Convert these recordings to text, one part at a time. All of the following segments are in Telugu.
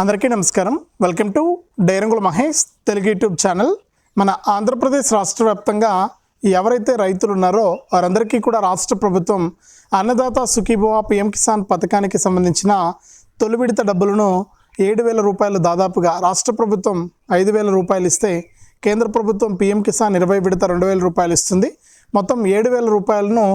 అందరికీ నమస్కారం. Welcome to Dairangula Mahesh Telugu YouTube channel. మన ఆంధ్రప్రదేశ్ రాష్ట్ర వ్యాప్తంగా ఎవరైతే రైతులు ఉన్నారో వారందరికీ కూడా రాష్ట్ర ప్రభుత్వం అన్నదాత సుఖీభవ పిఎం కిసాన్ పథకానికి సంబంధించిన తొలి విడత డబ్బులను ఏడు వేల రూపాయలు దాదాపుగా రాష్ట్ర ప్రభుత్వం ఐదు వేల రూపాయలు ఇస్తే కేంద్ర ప్రభుత్వం పిఎం కిసాన్ ఇరవై విడత రెండు వేల రూపాయలు ఇస్తుంది. మొత్తం ఏడు వేల రూపాయలను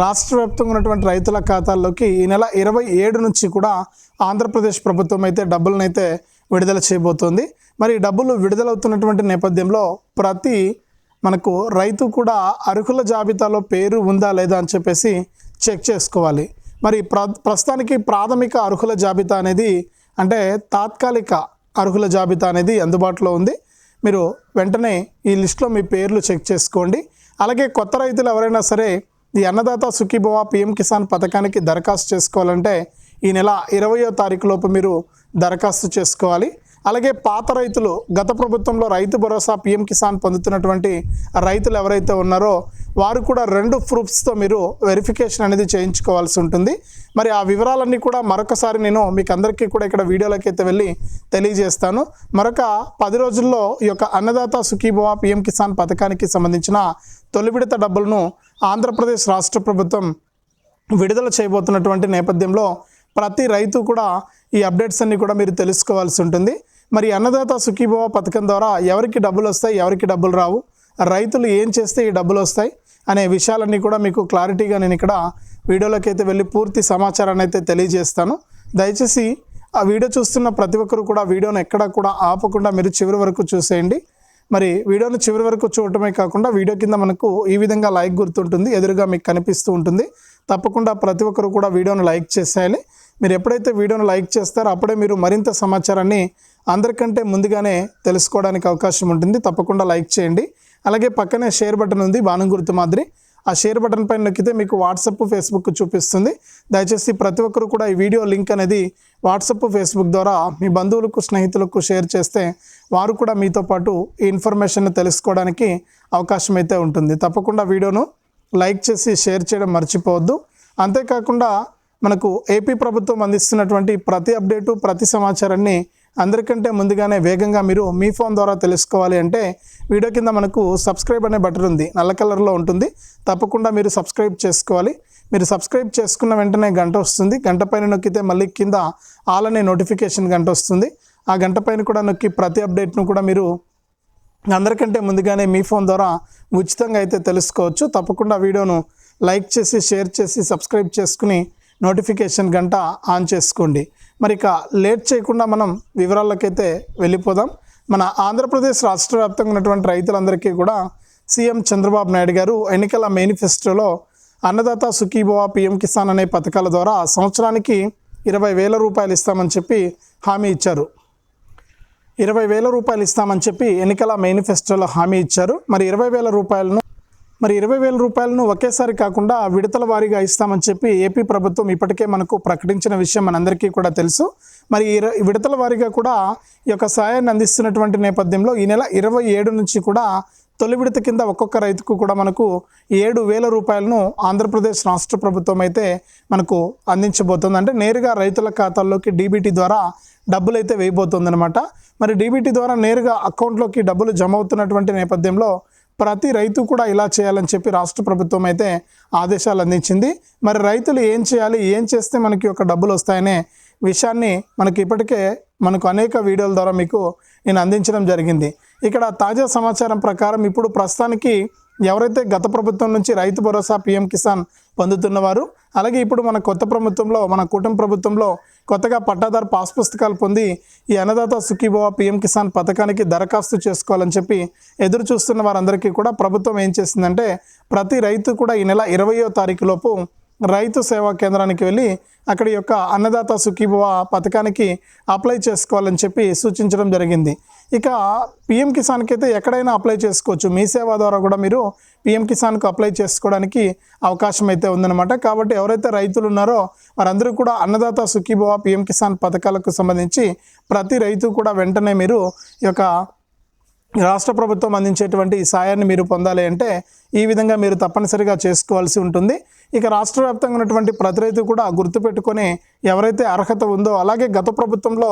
రాష్ట్ర వ్యాప్తంగా ఉన్నటువంటి రైతుల ఖాతాల్లోకి ఈ నెల ఇరవై ఏడు నుంచి కూడా ఆంధ్రప్రదేశ్ ప్రభుత్వం అయితే డబ్బులను అయితే విడుదల చేయబోతోంది. మరి డబ్బులు విడుదలవుతున్నటువంటి నేపథ్యంలో ప్రతి మనకు రైతు కూడా అర్హుల జాబితాలో పేరు ఉందా లేదా అని చెప్పేసి చెక్ చేసుకోవాలి. మరి ప్ర ప్రస్తుతానికి ప్రాథమిక అర్హుల జాబితా అనేది అంటే తాత్కాలిక అర్హుల జాబితా అనేది అందుబాటులో ఉంది. మీరు వెంటనే ఈ లిస్ట్లో మీ పేర్లు చెక్ చేసుకోండి. అలాగే కొత్త రైతులు ఎవరైనా సరే ఈ అన్నదాత సుఖీభవ పిఎం కిసాన్ పథకానికి దరఖాస్తు చేసుకోవాలంటే ఈ నెల ఇరవయో తారీఖు లోపు మీరు దరఖాస్తు చేసుకోవాలి. అలాగే పాత రైతులు గత ప్రభుత్వంలో రైతు భరోసా పిఎం కిసాన్ పొందుతున్నటువంటి రైతులు ఎవరైతే ఉన్నారో వారు కూడా రెండు ప్రూఫ్స్తో మీరు వెరిఫికేషన్ అనేది చేయించుకోవాల్సి ఉంటుంది. మరి ఆ వివరాలన్నీ కూడా మరొకసారి నేను మీకు అందరికీ కూడా ఇక్కడ వీడియోలోకి అయితే వెళ్ళి తెలియజేస్తాను. మరొక పది రోజుల్లో ఈ యొక్క అన్నదాత సుఖీభవ పిఎం కిసాన్ పథకానికి సంబంధించిన తొలి విడత డబ్బులను ఆంధ్రప్రదేశ్ రాష్ట్ర ప్రభుత్వం విడుదల చేయబోతున్నటువంటి నేపథ్యంలో ప్రతి రైతు కూడా ఈ అప్డేట్స్ అన్ని కూడా మీరు తెలుసుకోవాల్సి ఉంటుంది. మరి అన్నదాత సుఖీభవ పథకం ద్వారా ఎవరికి డబ్బులు వస్తాయి ఎవరికి డబ్బులు రావు రైతులు ఏం చేస్తే ఈ డబ్బులు వస్తాయి అనే విషయాలన్నీ కూడా మీకు క్లారిటీగా నేను ఇక్కడ వీడియోలోకి అయితే వెళ్ళి పూర్తి సమాచారాన్ని అయితే తెలియజేస్తాను. దయచేసి ఆ వీడియో చూస్తున్న ప్రతి ఒక్కరు కూడా వీడియోను ఎక్కడా కూడా ఆపకుండా మీరు చివరి వరకు చూసేయండి. మరి వీడియోను చివరి వరకు చూడటమే కాకుండా వీడియో కింద మనకు ఈ విధంగా లైక్ గుర్తుంటుంది ఎదురుగా మీకు కనిపిస్తూ ఉంటుంది. తప్పకుండా ప్రతి ఒక్కరు కూడా వీడియోను లైక్ చేసేయాలి. మీరు ఎప్పుడైతే వీడియోను లైక్ చేస్తారో అప్పుడే మీరు మరింత సమాచారాన్ని అందరికంటే ముందుగానే తెలుసుకోవడానికి అవకాశం ఉంటుంది. తప్పకుండా లైక్ చేయండి. అలాగే పక్కనే షేర్ బటన్ ఉంది బాణం గుర్తు మాదిరి. ఆ షేర్ బటన్ పైన నొక్కితే మీకు వాట్సప్ ఫేస్బుక్ చూపిస్తుంది. దయచేసి ప్రతి ఒక్కరు కూడా ఈ వీడియో లింక్ అనేది వాట్సప్ ఫేస్బుక్ ద్వారా మీ బంధువులకు స్నేహితులకు షేర్ చేస్తే వారు కూడా మీతో పాటు ఈ ఇన్ఫర్మేషన్ తెలుసుకోవడానికి అవకాశం అయితే ఉంటుంది. తప్పకుండా వీడియోను లైక్ చేసి షేర్ చేయడం మర్చిపోవద్దు. అంతేకాకుండా మనకు ఏపీ ప్రభుత్వం అందిస్తున్నటువంటి ప్రతి అప్డేటు ప్రతి సమాచారాన్ని అందరికంటే ముందుగానే వేగంగా మీరు మీ ఫోన్ ద్వారా తెలుసుకోవాలి అంటే వీడియో కింద మనకు సబ్స్క్రైబ్ అనే బటన్ ఉంది నల్ల కలర్లో ఉంటుంది. తప్పకుండా మీరు సబ్స్క్రైబ్ చేసుకోవాలి. మీరు సబ్స్క్రైబ్ చేసుకున్న వెంటనే గంట వస్తుంది. గంట పైన నొక్కితే మళ్ళీ కింద ఆల్ అనే నోటిఫికేషన్ గంట వస్తుంది. ఆ గంట పైన కూడా నొక్కి ప్రతి అప్డేట్ను కూడా మీరు అందరికంటే ముందుగానే మీ ఫోన్ ద్వారా ఉచితంగా అయితే తెలుసుకోవచ్చు. తప్పకుండా వీడియోను లైక్ చేసి షేర్ చేసి సబ్స్క్రైబ్ చేసుకుని నోటిఫికేషన్ గంట ఆన్ చేసుకోండి. మరి ఇక లేట్ చేయకుండా మనం వివరాలకైతే వెళ్ళిపోదాం. మన ఆంధ్రప్రదేశ్ రాష్ట్ర వ్యాప్తంగా ఉన్నటువంటి రైతులందరికీ కూడా సీఎం చంద్రబాబు నాయుడు గారు ఎన్నికల మేనిఫెస్టోలో అన్నదాత సుఖీభవ పిఎం కిసాన్ అనే పథకాల ద్వారా సంవత్సరానికి ఇరవై వేల రూపాయలు ఇస్తామని చెప్పి హామీ ఇచ్చారు. ఇరవై వేల రూపాయలు ఇస్తామని చెప్పి ఎన్నికల మేనిఫెస్టోలో హామీ ఇచ్చారు. మరి ఇరవై వేల రూపాయలను మరి ఇరవై వేల రూపాయలను ఒకేసారి కాకుండా విడతల వారీగా ఇస్తామని చెప్పి ఏపీ ప్రభుత్వం ఇప్పటికే మనకు ప్రకటించిన విషయం మనందరికీ కూడా తెలుసు. మరి ఈ ర- విడతల వారీగా కూడా ఈ యొక్క సాయాన్ని అందిస్తున్నటువంటి నేపథ్యంలో ఈ నెల ఇరవై ఏడు నుంచి కూడా తొలి విడత కింద ఒక్కొక్క రైతుకు కూడా మనకు ఏడు వేల రూపాయలను ఆంధ్రప్రదేశ్ రాష్ట్ర ప్రభుత్వం అయితే మనకు అందించబోతుంది. అంటే నేరుగా రైతుల ఖాతాల్లోకి డీబీటీ ద్వారా డబ్బులు అయితే వేయబోతుందన్నమాట. మరి డీబీటీ ద్వారా నేరుగా అకౌంట్లోకి డబ్బులు జమ అవుతున్నటువంటి నేపథ్యంలో ప్రతి రైతు కూడా ఇలా చేయాలని చెప్పి రాష్ట్ర ప్రభుత్వం అయితే ఆదేశాలు అందించింది. మరి రైతులు ఏం చేయాలి ఏం చేస్తే మనకి ఒక డబ్బులు వస్తాయనే విషయాన్ని మనకి ఇప్పటికే మనకు అనేక వీడియోల ద్వారా మీకు నేను అందించడం జరిగింది. ఇక్కడ తాజా సమాచారం ప్రకారం ఇప్పుడు ప్రస్తుతానికి ఎవరైతే గత ప్రభుత్వం నుంచి రైతు భరోసా పిఎం కిసాన్ పొందుతున్నవారు అలాగే ఇప్పుడు మన కొత్త ప్రభుత్వంలో మన కుటుంబ ప్రభుత్వంలో కొత్తగా పట్టాదారు పాస్ పుస్తకాలు పొంది ఈ అన్నదాత సుఖీభవ పిఎం కిసాన్ పథకానికి దరఖాస్తు చేసుకోవాలని చెప్పి ఎదురు చూస్తున్న వారందరికీ కూడా ప్రభుత్వం ఏం చేసిందంటే ప్రతి రైతు కూడా ఈ నెల ఇరవయో తారీఖు లోపు రైతు సేవా కేంద్రానికి వెళ్ళి అక్కడ యొక్క అన్నదాత సుఖీభవ పథకానికి అప్లై చేసుకోవాలని చెప్పి సూచించడం జరిగింది. ఇక పిఎం కిసాన్కి అయితే ఎక్కడైనా అప్లై చేసుకోవచ్చు. మీ సేవ ద్వారా కూడా మీరు పిఎం కిసాన్కు అప్లై చేసుకోవడానికి అవకాశం అయితే ఉందన్నమాట. కాబట్టి ఎవరైతే రైతులు ఉన్నారో వారందరూ కూడా అన్నదాత సుఖీభవ పిఎం కిసాన్ పథకాలకు సంబంధించి ప్రతి రైతు కూడా వెంటనే మీరు ఈ యొక్క రాష్ట్ర ప్రభుత్వం అందించేటువంటి ఈ సాయాన్ని మీరు పొందాలి అంటే ఈ విధంగా మీరు తప్పనిసరిగా చేసుకోవాల్సి ఉంటుంది. ఇక రాష్ట్ర వ్యాప్తంగా ఉన్నటువంటి ప్రతి రైతు కూడా గుర్తుపెట్టుకొని ఎవరైతే అర్హత ఉందో అలాగే గత ప్రభుత్వంలో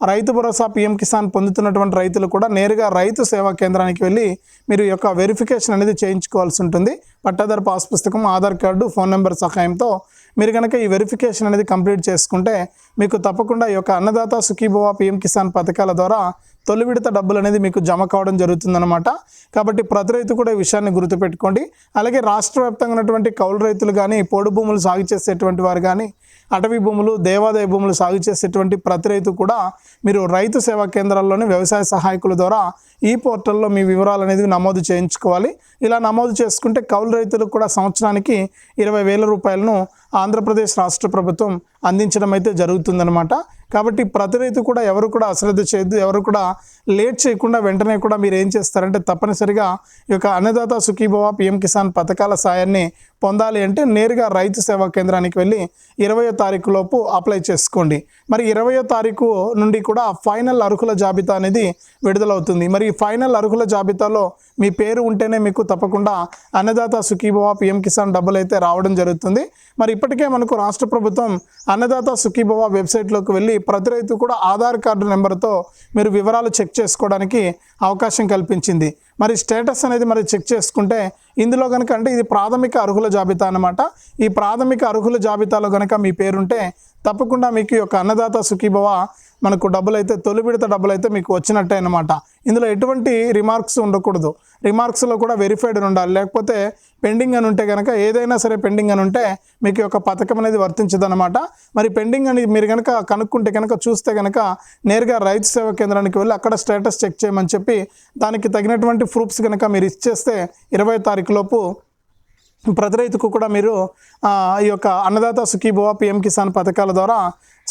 రైతు భరోసా పీఎం కిసాన్ పొందుతున్నటువంటి రైతులు కూడా నేరుగా రైతు సేవా కేంద్రానికి వెళ్ళి మీరు యొక్క వెరిఫికేషన్ అనేది చేయించుకోవాల్సి ఉంటుంది. పట్టాదారు పాస్ పుస్తకం ఆధార్ కార్డు ఫోన్ నెంబర్ సహాయంతో మీరు కనుక ఈ వెరిఫికేషన్ అనేది కంప్లీట్ చేసుకుంటే మీకు తప్పకుండా ఈ యొక్క అన్నదాత సుఖీభవ పిఎం కిసాన్ పథకాల ద్వారా తొలి విడత డబ్బులు అనేది మీకు జమ కావడం జరుగుతుందన్నమాట. కాబట్టి ప్రతి రైతు కూడా ఈ విషయాన్ని గుర్తుపెట్టుకోండి. అలాగే రాష్ట్ర వ్యాప్తంగా ఉన్నటువంటి కౌలు రైతులు కానీ పోడు భూములు సాగు చేసేటువంటి వారు కానీ అటవీ భూములు దేవాదాయ భూములు సాగు చేసేటువంటి ప్రతి రైతు కూడా మీరు రైతు సేవా కేంద్రాల్లోని వ్యవసాయ సహాయకుల ద్వారా ఈ పోర్టల్లో మీ వివరాలు అనేది నమోదు చేయించుకోవాలి. ఇలా నమోదు చేసుకుంటే కౌలు రైతులకు కూడా సంవత్సరానికి ఇరవై వేల రూపాయలను ఆంధ్రప్రదేశ్ రాష్ట్ర ప్రభుత్వం అందించడం అయితే జరుగుతుందన్నమాట. కాబట్టి ప్రతి రైతు కూడా ఎవరు కూడా అశ్రద్ధ చేయొద్దు ఎవరు కూడా లేట్ చేయకుండా వెంటనే కూడా మీరు ఏం చేస్తారంటే తప్పనిసరిగా ఈ యొక్క అన్నదాత సుఖీభవ పిఎం కిసాన్ పథకాల సాయాన్ని పొందాలి అంటే నేరుగా రైతు సేవా కేంద్రానికి వెళ్ళి ఇరవయో తారీఖు లోపు అప్లై చేసుకోండి. మరి ఇరవయో తారీఖు నుండి కూడా ఫైనల్ అర్హుల జాబితా అనేది విడుదలవుతుంది. మరి ఈ ఫైనల్ అర్హుల జాబితాలో మీ పేరు ఉంటేనే మీకు తప్పకుండా అన్నదాత సుఖీభవ పిఎం కిసాన్ డబ్బులు అయితే రావడం జరుగుతుంది. మరి ఇప్పటికే మనకు రాష్ట్ర ప్రభుత్వం అన్నదాత సుఖీభవ వెబ్సైట్లోకి వెళ్ళి ప్రతి రైతు కూడా ఆధార్ కార్డు నెంబర్తో మీరు వివరాలు చెక్ చేసుకోవడానికి అవకాశం కల్పించింది. మరి స్టేటస్ అనేది మరి చెక్ చేసుకుంటే ఇందులో కనుక అంటే ఇది ప్రాథమిక అర్హుల జాబితా అన్నమాట. ఈ ప్రాథమిక అర్హుల జాబితాలో కనుక మీ పేరుంటే తప్పకుండా మీకు ఈ యొక్క అన్నదాత సుఖీభవ మనకు డబ్బులు అయితే తొలి విడత డబ్బులు అయితే మీకు వచ్చినట్టే అనమాట ఇందులో ఎటువంటి రిమార్క్స్ ఉండకూడదు. రిమార్క్స్లో కూడా వెరిఫైడ్ అని ఉండాలి. లేకపోతే పెండింగ్ అని ఉంటే కనుక ఏదైనా సరే పెండింగ్ అని ఉంటే మీకు యొక్క పథకం అనేది వర్తించదు అనమాట మరి పెండింగ్ అని మీరు కనుక కనుక్కుంటే కనుక చూస్తే కనుక నేరుగా రైతు సేవా కేంద్రానికి వెళ్ళి అక్కడ స్టేటస్ చెక్ చేయమని చెప్పి దానికి తగినటువంటి ప్రూఫ్స్ కనుక మీరు ఇచ్చేస్తే ఇరవై తారీఖు లోపు ప్రతి రైతుకు కూడా మీరు ఈ యొక్క అన్నదాత సుఖీభవ పిఎం కిసాన్ పథకాల ద్వారా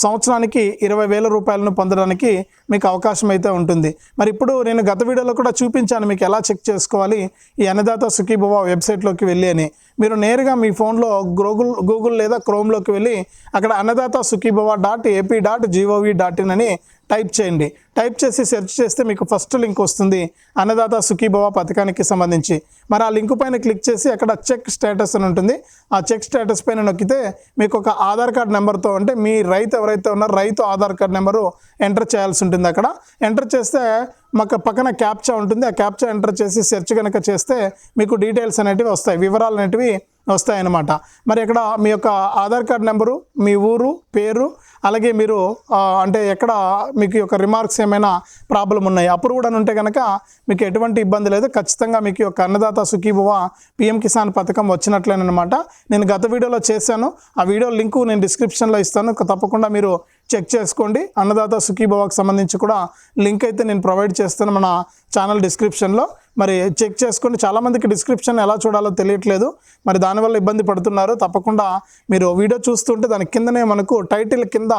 సంవత్సరానికి ఇరవై వేల రూపాయలను పొందడానికి మీకు అవకాశం అయితే ఉంటుంది. మరి ఇప్పుడు నేను గత వీడియోలో కూడా చూపించాను మీకు ఎలా చెక్ చేసుకోవాలి ఈ అన్నదాత సుఖీభవ వెబ్సైట్లోకి వెళ్ళి అని. మీరు నేరుగా మీ ఫోన్లో గూగుల్ గూగుల్ లేదా క్రోమ్లోకి వెళ్ళి అక్కడ Annadata Sukhibhava dot AP dot gov dot in అని టైప్ చేయండి. టైప్ చేసి సెర్చ్ చేస్తే మీకు ఫస్ట్ లింక్ వస్తుంది అన్నదాత సుఖీభవ పథకానికి సంబంధించి. మరి ఆ లింక్ పైన క్లిక్ చేసి అక్కడ చెక్ స్టేటస్ అని ఉంటుంది. ఆ చెక్ స్టేటస్ పైన నొక్కితే మీకు ఒక ఆధార్ కార్డ్ నెంబర్తో అంటే మీ రైతు ఎవరైతే ఉన్నారో రైతు ఆధార్ కార్డ్ నెంబరు ఎంటర్ చేయాల్సి ఉంటుంది అక్కడ. ఎంటర్ చేస్తే మాకు పక్కన క్యాప్చా ఉంటుంది. ఆ క్యాప్చా ఎంటర్ చేసి సెర్చ్ కనుక చేస్తే మీకు డీటెయిల్స్ అనేటివి వస్తాయి. వివరాలు అనేటివి వస్తాయన్నమాట. మరి ఇక్కడ మీ యొక్క ఆధార్ కార్డ్ నెంబరు మీ ఊరు పేరు అలాగే మీరు అంటే ఎక్కడ మీకు యొక్క రిమార్క్స్ ఏమైనా ప్రాబ్లం ఉన్నాయి? అప్పుడు కూడా ఉంటే కనుక మీకు ఎటువంటి ఇబ్బంది లేదు. ఖచ్చితంగా మీకు యొక్క అన్నదాత సుఖీభవ పిఎం కిసాన్ పథకం వచ్చినట్లేనమాట నేను గత వీడియోలో చేశాను. ఆ వీడియో లింకు నేను డిస్క్రిప్షన్లో ఇస్తాను. తప్పకుండా మీరు చెక్ చేసుకోండి. అన్నదాత సుఖీభవకు సంబంధించి కూడా లింక్ అయితే నేను ప్రొవైడ్ చేస్తాను మన ఛానల్ డిస్క్రిప్షన్లో మరి చెక్ చేసుకోండి చాలామందికి డిస్క్రిప్షన్ ఎలా చూడాలో తెలియట్లేదు. మరి దానివల్ల ఇబ్బంది పడుతున్నారు. తప్పకుండా మీరు వీడియో చూస్తుంటే దాని కిందనే మనకు టైటిల్ కింద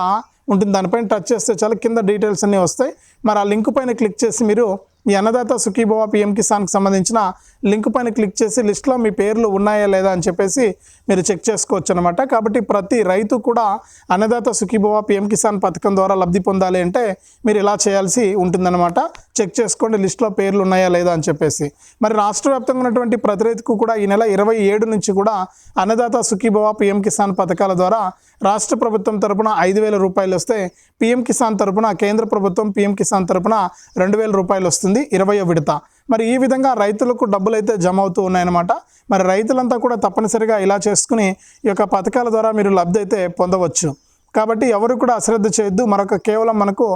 ఉంటుంది. దానిపైన టచ్ చేస్తే చాలా కింద డీటెయిల్స్ అన్నీ వస్తాయి. మరి ఆ లింక్ పైన క్లిక్ చేసి మీరు ఈ అన్నదాత సుఖీభవ పిఎం కిసాన్కి సంబంధించిన లింక్ పైన క్లిక్ చేసి లిస్ట్లో మీ పేర్లు ఉన్నాయా లేదా అని చెప్పేసి మీరు చెక్ చేసుకోవచ్చు అనమాట కాబట్టి ప్రతి రైతు కూడా అన్నదాత సుఖీభవ పిఎం కిసాన్ పథకం ద్వారా లబ్ధి పొందాలి అంటే మీరు ఇలా చేయాల్సి ఉంటుందన్నమాట. చెక్ చేసుకోండి లిస్ట్లో పేర్లు ఉన్నాయా లేదా అని చెప్పేసి. మరి రాష్ట్ర వ్యాప్తంగా ఉన్నటువంటి ప్రతి రైతుకు కూడా ఈ నెల ఇరవై ఏడు నుంచి కూడా అన్నదాత సుఖీభవ పిఎం కిసాన్ పథకాల ద్వారా రాష్ట్ర ప్రభుత్వం తరపున ఐదు వేల రూపాయలు వస్తే పిఎం కిసాన్ తరపున కేంద్ర ప్రభుత్వం పిఎం కిసాన్ తరపున రెండు వేల రూపాయలు వస్తుంది ఇరవయో విడత. మరి ఈ విధంగా రైతులకు డబ్బులు అయితే జమ అవుతూ ఉన్నాయన్నమాట. మరి రైతులంతా కూడా తప్పనిసరిగా ఇలా చేసుకుని ఈ యొక్క పథకాల ద్వారా మీరు లబ్ధి అయితే పొందవచ్చు. కాబట్టి ఎవరు కూడా అశ్రద్ధ చేయొద్దు. మరొక కేవలం మనకు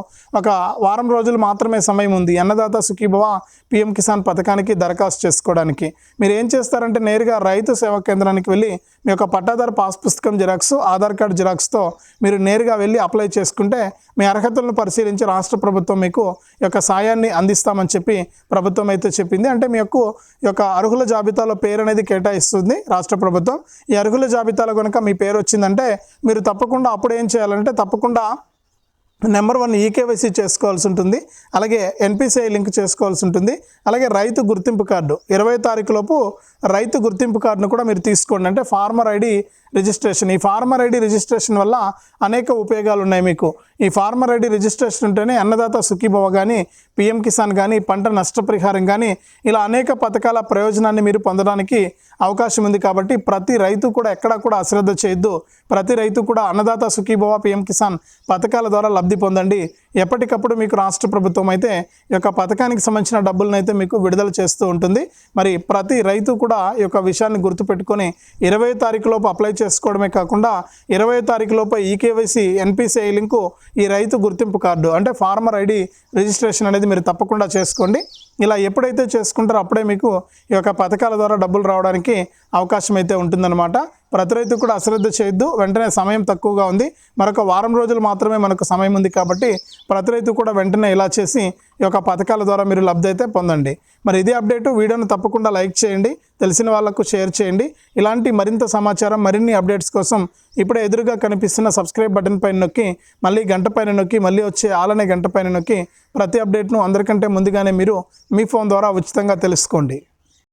ఒక వారం రోజులు మాత్రమే సమయం ఉంది. అన్నదాత సుఖీభవ పిఎం కిసాన్ పథకానికి దరఖాస్తు చేసుకోవడానికి. మీరు ఏం చేస్తారంటే నేరుగా రైతు సేవా కేంద్రానికి వెళ్ళి మీ యొక్క పట్టాదారు పాస్ పుస్తకం జిరాక్స్ ఆధార్ కార్డు జిరాక్స్తో మీరు నేరుగా వెళ్ళి అప్లై చేసుకుంటే మీ అర్హతలను పరిశీలించి రాష్ట్ర ప్రభుత్వం మీకు ఈ యొక్క సాయాన్ని అందిస్తామని చెప్పి ప్రభుత్వం అయితే చెప్పింది. అంటే మీ యొక్క ఈ యొక్క అర్హుల జాబితాలో పేరు అనేది కేటాయిస్తుంది రాష్ట్ర ప్రభుత్వం. ఈ అర్హుల జాబితాలో కనుక మీ పేరు వచ్చిందంటే మీరు తప్పకుండా అప్పుడు ఏం ఏం చేయాలంటే తప్పకుండా నెంబర్ వన్ ఈకేవైసీ చేసుకోవాల్సి ఉంటుంది. అలాగే ఎన్పిసిఐ లింక్ చేసుకోవాల్సి ఉంటుంది. అలాగే రైతు గుర్తింపు కార్డు. ఇరవై తారీఖు లోపు రైతు గుర్తింపు కార్డును కూడా మీరు తీసుకోండి. అంటే ఫార్మర్ ఐడి రిజిస్ట్రేషన్. ఈ ఫార్మర్ ఐడి రిజిస్ట్రేషన్ వల్ల అనేక ఉపయోగాలు ఉన్నాయి మీకు. ఈ ఫార్మర్ ఐడి రిజిస్ట్రేషన్ ఉంటేనే అన్నదాత సుఖీభవ కానీ పిఎం కిసాన్ కానీ పంట నష్టపరిహారం కానీ ఇలా అనేక పథకాల ప్రయోజనాన్ని మీరు పొందడానికి అవకాశం ఉంది కాబట్టి ప్రతి రైతు కూడా ఎక్కడా కూడా అశ్రద్ధ చేయొద్దు. ప్రతి రైతు కూడా అన్నదాత సుఖీభవ పిఎం కిసాన్ పథకాల ద్వారా లబ్ధి పొందండి. ఎప్పటికప్పుడు మీకు రాష్ట్ర ప్రభుత్వం అయితే ఈ యొక్క పథకానికి సంబంధించిన డబ్బులను అయితే మీకు విడుదల చేస్తూ ఉంటుంది. మరి ప్రతి రైతు కూడా ఈ యొక్క విషయాన్ని గుర్తుపెట్టుకొని ఇరవై తారీఖు లోపు అప్లై చేసుకోవడమే కాకుండా ఇరవై తారీఖు లోపు ఈకేవైసీ ఎన్పిసిఐ లింకు ఈ రైతు గుర్తింపు కార్డు అంటే ఫార్మర్ ఐడి రిజిస్ట్రేషన్ అనేది మీరు తప్పకుండా చేసుకోండి. ఇలా ఎప్పుడైతే చేసుకుంటారో అప్పుడే మీకు ఈ యొక్క పథకాల ద్వారా డబ్బులు రావడానికి అవకాశం అయితే ఉంటుందన్నమాట. ప్రతి రైతు కూడా అశ్రద్ధ చేయొద్దు. వెంటనే సమయం తక్కువగా ఉంది. మరొక వారం రోజులు మాత్రమే మనకు సమయం ఉంది కాబట్టి ప్రతి రైతు కూడా వెంటనే ఇలా చేసి ఈ యొక్క పథకాల ద్వారా మీరు లబ్ధి అయితే పొందండి. మరి ఇదే అప్డేటు. వీడియోను తప్పకుండా లైక్ చేయండి. తెలిసిన వాళ్ళకు షేర్ చేయండి. ఇలాంటి మరింత సమాచారం మరిన్ని అప్డేట్స్ కోసం ఇప్పుడే ఎదురుగా కనిపిస్తున్న సబ్స్క్రైబ్ బటన్ పైన నొక్కి మళ్ళీ గంట పైన నొక్కి మళ్ళీ వచ్చే ఆలనే గంట పైన నొక్కి ప్రతి అప్డేట్ను అందరికంటే ముందుగానే మీరు మీ ఫోన్ ద్వారా ఉచితంగా తెలుసుకోండి.